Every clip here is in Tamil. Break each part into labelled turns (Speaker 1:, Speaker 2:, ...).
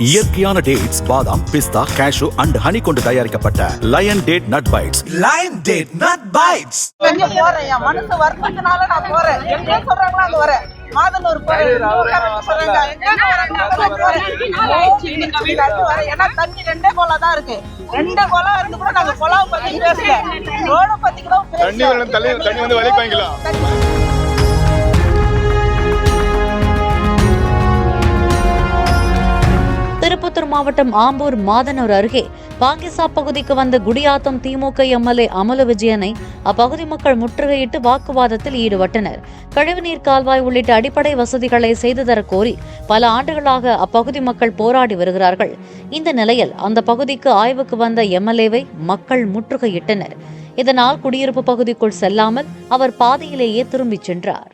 Speaker 1: இயற்கையான டேட்ஸ் பாதாம் பிஸ்தா கேஷு அண்ட் ஹனி கொண்டு தயாரிக்கப்பட்ட Lion Date Nut Bites
Speaker 2: Bites.
Speaker 3: எங்க போறேன் என் மனசு வருத்தத்தினால நான் போறேன். எங்க சொல்றாங்களோ அங்க வரேன் மாதனூர் போறேன். சொல்றாங்க. ஏன்னா தண்ணி ரெண்டே கோலா தான் இருக்கு. ரெண்டு கோலா இருந்து கூட நாங்க கொலாவை பத்தி பேசல. ரோட பத்தி கூட
Speaker 4: தண்ணி வரணும், தள்ளி- தண்ணி வந்து விலைக்கு
Speaker 5: மாவட்டம் ஆம்பூர் மாதனூர் அருகே பாங்கிசா பகுதிக்கு வந்த குடியாத்தம் திமுக எம்எல்ஏ அமல விஜயனை அப்பகுதி மக்கள் முற்றுகையிட்டு வாக்குவாதத்தில் ஈடுபட்டனர். கழிவுநீர் கால்வாய் உள்ளிட்ட அடிப்படை வசதிகளை செய்து தரக் கோரி பல ஆண்டுகளாக அப்பகுதி மக்கள் போராடி வருகிறார்கள். இந்த நிலையில் அந்த பகுதிக்கு ஆய்வுக்கு வந்த எம்எல்ஏவை மக்கள் முற்றுகையிட்டனர். இதனால் குடியிருப்பு பகுதிக்குள் செல்லாமல் அவர் பாதையிலேயே திரும்பிச் சென்றார்.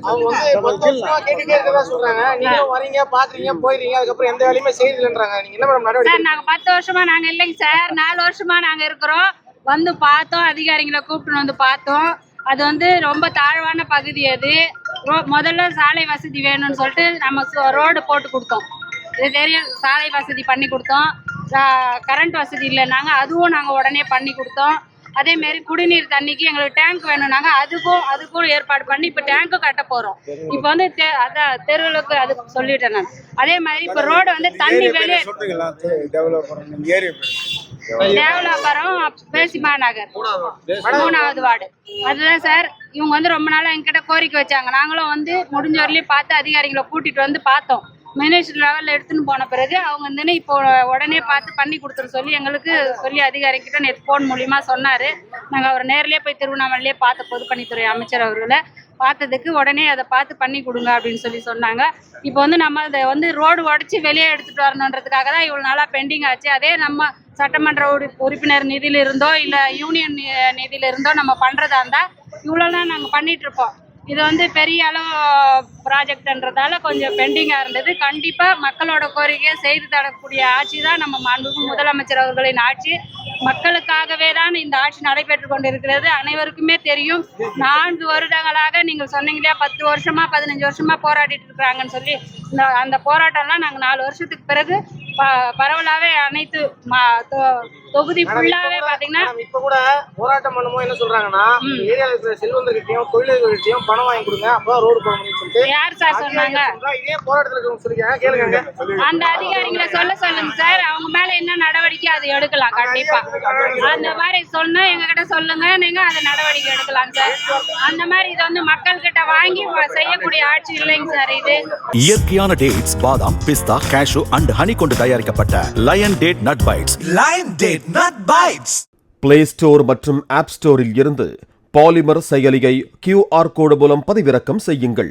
Speaker 6: அவங்க வந்து பத்து வருஷமா கேட்டுட்டே இருக்கதா சொல்றாங்க. நீங்களும் வரீங்க பாக்குறீங்க போயிடுறீங்க அதுக்கப்புறம் எந்த வேலையுமே செய்யறதில்லைன்றாங்க. நீங்க என்ன மேடம் நடவடிக்கை
Speaker 7: சார் நாங்க பத்து வருஷமா நாங்க இல்லைங்க சார். நாலு வருஷமா நாங்க இருக்கிறோம். வந்து பார்த்தோம் அதிகாரிகளை கூப்பிட்டு வந்து பார்த்தோம். அது வந்து ரொம்ப தாழ்வான பகுதி அது. ரோ- முதல்ல சாலை வசதி வேணும்னு சொல்லிட்டு நம்ம சோ- ரோடு போட்டு கொடுத்தோம். இது தெரியும் சாலை வசதி பண்ணி கொடுத்தோம். கரண்ட் வசதி இல்லைன்னாங்க அதுவும் நாங்கள் உடனே பண்ணி கொடுத்தோம். அதே மாதிரி குடிநீர் தண்ணிக்கு எங்களுக்கு டேங்க் வேணும்னாங்க. அதுக்கும் அதுக்கும் ஏற்பாடு பண்ணி இப்போ டேங்க்கும் கட்ட போகிறோம் இப்போ வந்து தெ- அதான் தெருவுக்கு அது சொல்லிட்டேன் நான். அதே மாதிரி இப்போ ரோடு வந்து தண்ணி வெளியே தேவலாபுரம் பேசிமா நகர். மூணாவது வார்டு. அதுதான் சார் இவங்க வந்து ரொம்ப நாளா எங்ககிட்ட கோரிக்கை வச்சாங்க. நாங்களும் வந்து முடிஞ்ச வரலையும் பார்த்து அதிகாரிகளை கூட்டிட்டு வந்து பார்த்தோம். மினிஸ்டர் லெவலில் எடுத்துன்னு போன பிறகு அவங்க வந்து இப்போ உடனே பார்த்து பண்ணி கொடுத்துரு சொல்லி எங்களுக்கு சொல்லி அதிகாரிக்கிட்ட நேற்று ஃபோன் மூலிமா சொன்னார். நாங்கள் அவர் நேரிலே போய் திருவண்ணாமலையிலே பார்த்த பொதுப்பணித்துறை அமைச்சர் அவர்களை பார்த்ததுக்கு உடனே அதை பார்த்து பண்ணி கொடுங்க அப்படின்னு சொல்லி சொன்னாங்க. இப்போ வந்து நம்ம அதை வந்து ரோடு உடச்சி வெளியே எடுத்துகிட்டு வரணுன்றதுக்காக தான் இவ்வளோ நாளாக பெண்டிங் ஆச்சு. அதே நம்ம சட்டமன்ற உறு- உறுப்பினர் நிதியிலிருந்தோ இல்லை யூனியன் நிதியிலிருந்தோ இருந்தோ நம்ம பண்ணுறதா இருந்தால் இவ்வளோலாம் நாங்கள் பண்ணிகிட்ருப்போம் இருப்போம். இது வந்து பெரிய அளவு ப்ராஜெக்ட்ன்றதால கொஞ்சம் பெண்டிங்காக இருந்தது. கண்டிப்பாக மக்களோட கோரிக்கையை செய்து தரக்கூடிய ஆட்சி தான் நம்ம மாண்புமிகு முதலமைச்சர் அவர்களின் ஆட்சி. மக்களுக்காகவே தான் இந்த ஆட்சி நடைபெற்று கொண்டிருக்கிறது. அனைவருக்குமே தெரியும் நான்கு வருடங்களாக நீங்கள் சொன்னீங்க இல்லையா பத்து வருஷமா பதினஞ்சு வருஷமா போராடிட்டு இருக்கிறாங்கன்னு சொல்லி. இந்த அந்த போராட்டம்லாம் நாங்கள் நாலு வருஷத்துக்கு பிறகு ப பரவலாகவே அனைத்து தொகுதி ஃபுல்லாகவே பார்த்தீங்கன்னா
Speaker 6: மேடம் இப்ப கூட போராட்டம் பண்ணும்போது என்ன சொல்றாங்கன்னா ஏரியால இருக்கிற செல்வந்தர்கிட்டயும் தொழிலாளர்கிட்டயும் பணம் வாங்கி கொடுங்க அப்பதான் ரோடு போட சொல்லிட்டு
Speaker 7: யார் சார் சொன்னாங்க? அந்த அதிகாரிகளை சொல்ல சொல்லுங்க சார். அவங்க மேல என்ன நடவடிக்கை அது எடுக்கலாம் கண்டிப்பா. அந்த மாதிரி சொன்னா எங்க கிட்ட சொல்லுங்க. நீங்க அதை நடவடிக்கை எடுக்கலாம் சார். அந்த மாதிரி இது வந்து மக்கள் கிட்ட வாங்கி செய்யக்கூடிய ஆட்சி இல்லைங்க சார் இது.
Speaker 1: இயற்கையான டேட்ஸ் பாதாம் பிஸ்தா கேஷு அண்ட் ஹனி கொண்டு தயாரிக்கப்பட்ட Lion Date Nut Bites
Speaker 2: Lion Date Nut Bites.
Speaker 8: Play Store மற்றும் ஆப் ஸ்டோரில் இருந்து பாலிமர் செயலியை கியூஆர் கோடு மூலம் பதிவிறக்கம் செய்யுங்கள்.